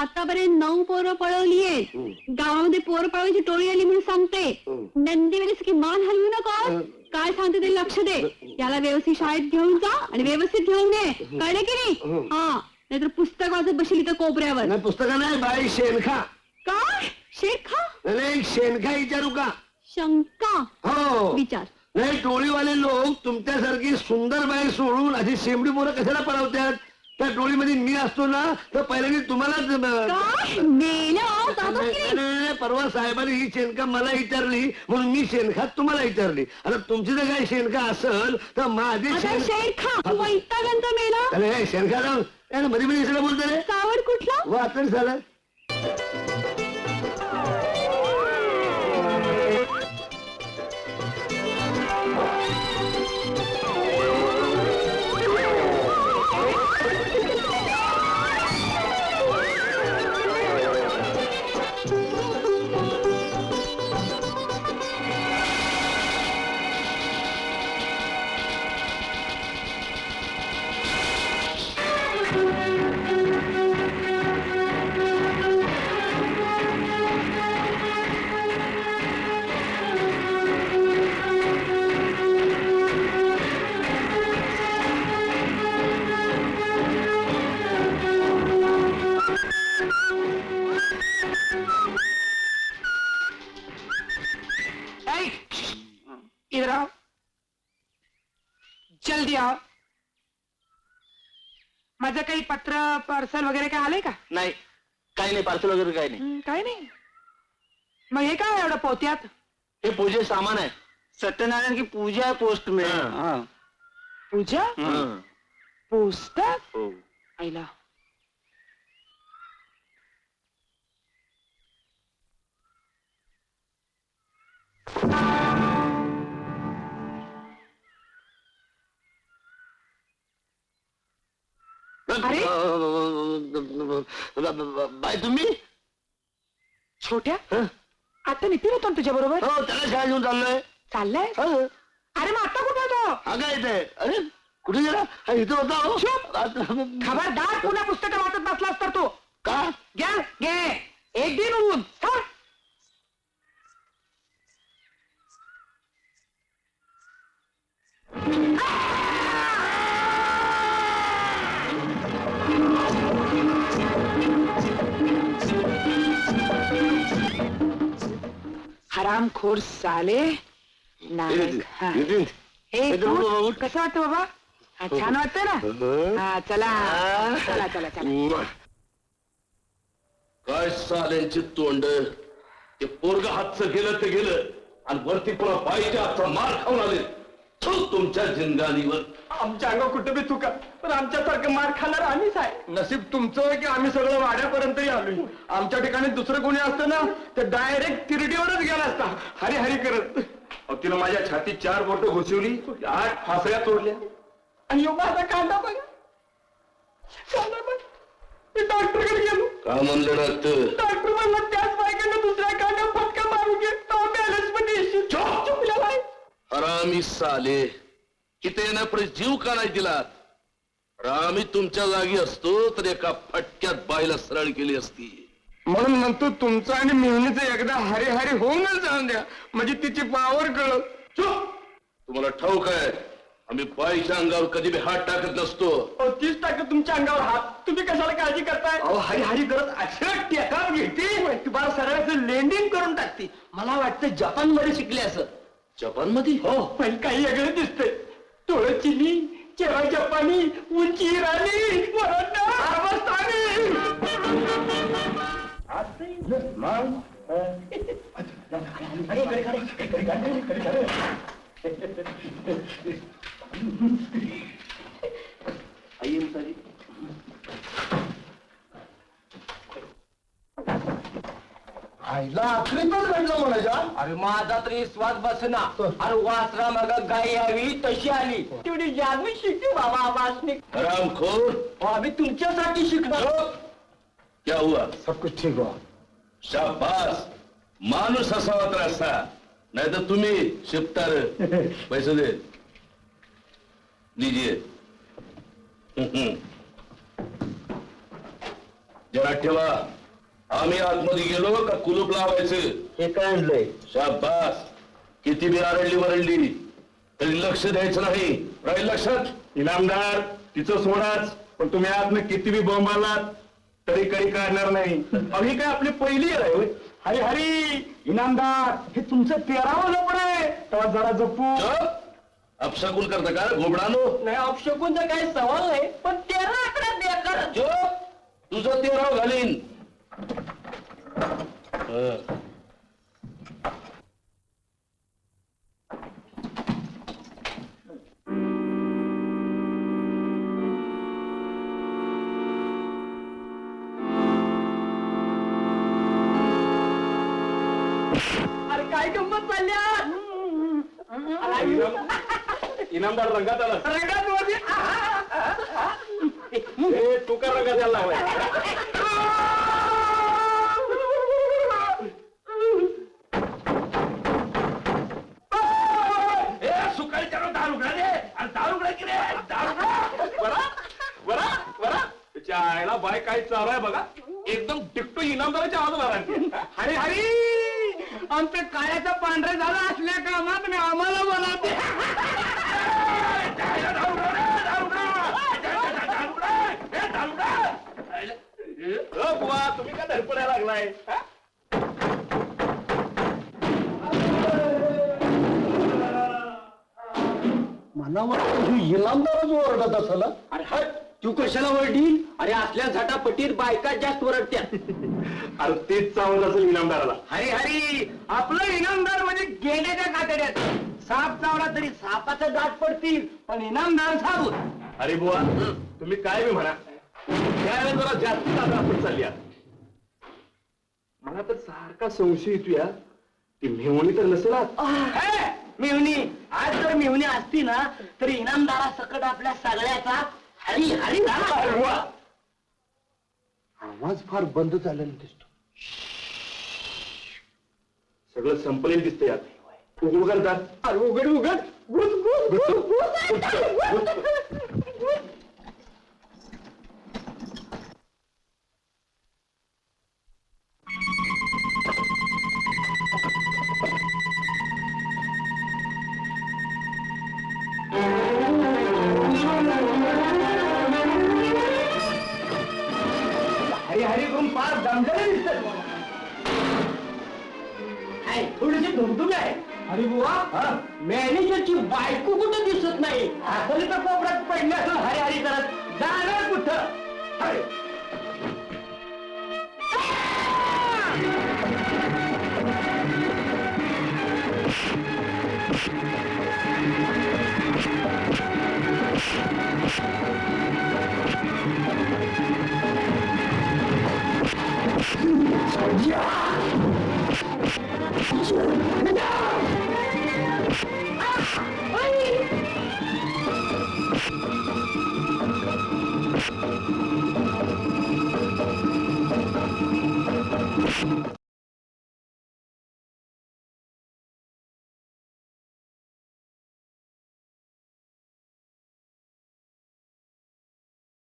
आतापर्यंत नऊ पोरं पळवलीये. गावामध्ये पोरं पळवायची टोळी आली म्हणून सांगते. नंदी वेळेस की मान हलवू नको. काय सांगते ते लक्ष दे. याला व्यवस्थित शाळेत घेऊन जा आणि व्यवस्थित घेऊन कळले की नाही? हा. नाहीतर पुस्तक वाचत बसली तर कोपऱ्यावर. नाही पुस्तका नाही बाई शेणखा काय? शेखा नाही शेणखा विचारू का? शंका. हो. विचार. नाही टोळीवाले लोक तुमच्यासारखी सुंदर बाई सोडून अशी शेंबडी पोरं कशाला पळवतात? त्या टोळीमध्ये मी असतो ना तर पहिल्यांदा तुम्हालाच अं, काय? मेलं? जातो नाही, की नाही, नाही? नाही, परवा साहेबांनी ही शेणका मला विचारली म्हणून मी शेणखात तुम्हाला विचारली. आता तुमची जर काही शेणका असल तर माझी आता शेण वैतागंत मेला? अरे हे शेणखा जाऊन मध्ये मध्ये सगळं बोलतो रे. सावड कुठला? वाचन झालं. जल्दी आओ। माझं काही पत्र पार्सल वगैरे काय आलंय का नाही काही नाही पार्सल वगैरे काही नाही। हं, काय नाही। मग हे काय एवढं पोत्यात? हे पूजे सामान आहे सत्यनारायण की पूजा आहे पोस्ट में। हाँ। हाँ. पूजा? हाँ. पुस्तक हो. आईला। अरे? बाय तुम्ही छोट्या हं? आता नितीन होतो तुझ्या बरोबर हो त्याला शाळा घेऊन चाललोय चाललाय अरे मग आता कुठे होतो हा काय अरे कुठे गेला हा, इथं होता हो. आता- खबरदार पुन्हा पुस्तकं वाचत बसलास तर तू का घ्या घे एक दिन ऊन हरामखोर साले नालायक. हा. हे तू? उठ. कसं वाटतं बाबा? हा, छान वाटतं ना? हं? हा. चला. चला चला चला. काय साल्यांची तोंड? ते पोरग हातचं गेलं ते गेलं. आणि वरती पुन्हा बाईच्या हातचा मार खाऊन आले. थू तुमच्या जिंगालीवर आमच्या अंगावर कुठे बी चुका. पण आमच्यासारखं मार खाणार आम्हीच आहे. नशीब तुमचं की आम्ही सगळं वाड्यापर्यंतही आलोय. आमच्या ठिकाणी दुसरं कोणी असतं ना तर डायरेक्ट तिरडीवरच गेला असता. हरी हरी करत तिनं माझ्या छातीत चार बोट घुसवली आठ फासळ्या तोडल्या. आणि माझा कांदा बघा. कांदा बघ. डॉक्टरकडे गेलो. का म्हणलं डॉक्टर? डॉक्टर म्हणला हरामी साले किती येण्यापुढे जीव का नाही दिला आम्ही तुमच्या जागी असतो तर एका फटक्यात बाईला सरळ केली असती. म्हणून म्हणतो तुमचं आणि मिळणीचं एकदा हरी हरी होऊनच जाऊन द्या. म्हणजे तिची पावर कळत तुम्हाला ठाऊक आहे आम्ही बाईच्या अंगावर कधी बी हात टाकत नसतो. अहो, तीच टाकत तुमच्या अंगावर हात. तुम्ही कशाला काळजी करताय? अहो हरी हरी करत अशा टेका घेते. तुम्हाला सरळ लेंडिंग करून टाकते. मला वाटतं जपानमध्ये शिकले असं. जपानमध्ये हो. पण काही वेगळं दिसतंय. थोडं चिनी चेहरा जपानी उंची राणी अरे माझा तरी विश्वास बसना. अरे वासरा मग गाय यावी तशी आली. तेवढी जादू शिकते बाबा आवाजने हरामखोर आम्ही तुमच्यासाठी शिकणार. क्या हुआ? सब कुछ ठीक हुआ. शाबास. माणूस असावा तर असा. नाही तर तुम्ही शिपतार पैसे दे. लीजिए हम्म, हम्म. जरा ठेवा. आम्ही आतमध्ये गेलो का कुलूप लावायचं? हे काय आणलंय? शाबास. किती बी आरडली वरडली तरी लक्ष द्यायचं नाही. राहील लक्षात? इनामदार तिचं सोडाच. पण तुम्ही आत किती बी बॉम्ब आलात तरी काही काढणार नाही. अहो ही काय आपली पहिली आहे होय. हरी हरी इनामदार हे तुमचं तेरावं लपड आहे. तेव्हा जरा जपू. चुप. अपशकुन करता का? घोबडानो नाही अपशकूनचा काही सवाल नाही पण तेरा आकडा द्या तुझं ते राव घालीन हं. अरे काय गंमत चालल्या इनामदार रंगात आला रंगात मध्ये हे तू का रंगात यायला लागलाय ए, सुकाळीच्या रो दारू उघडा रे अरे दारू उघडा की रे दारू उघडा. बरा बरा बरा त्याच्या आईला बाय काय चालू आहे बघा एकदम टिकटो इनामदाराच्या आवाज राहते हरी हरी! आमचं काळ्याचं पांढरं झालं असल्या कामात मी आम्हाला बोलावते. बुवा तुम्ही का धडपडायला लागलाय? हा? मला वाटतं ही इनामदारच ओरडत असाल हं? अरे हट. तू कशाला वरडील अरे असल्या झटापटीत बायका जास्त वरडत्या अरे तेच चावत असेल इनामदाराला. हरी हरी आपलं इनामदार म्हणजे गेण्याच्या कातड्यात. साप चावला तरी सापाचं दात पडतील पण इनामदार साबूत अरे बुवा तुम्ही काय बी म्हणा. त्यावेळेस जरा जास्त आपण चालली. मला तर सारखा संशय येतो या ती मेवणी तर नसेल आत. हे, मिवणी आज जर मिवणी असती ना तर इनामदारा सकट आपल्या सगळ्याचा हरी हरी आवाज फार बंद झालेला दिसतो. सगळं संपलेलं दिसतंय यात उघड अरे उघड उघड. गुद गुद मॅनेजरची बायको कुठं दिसत नाही? असं तर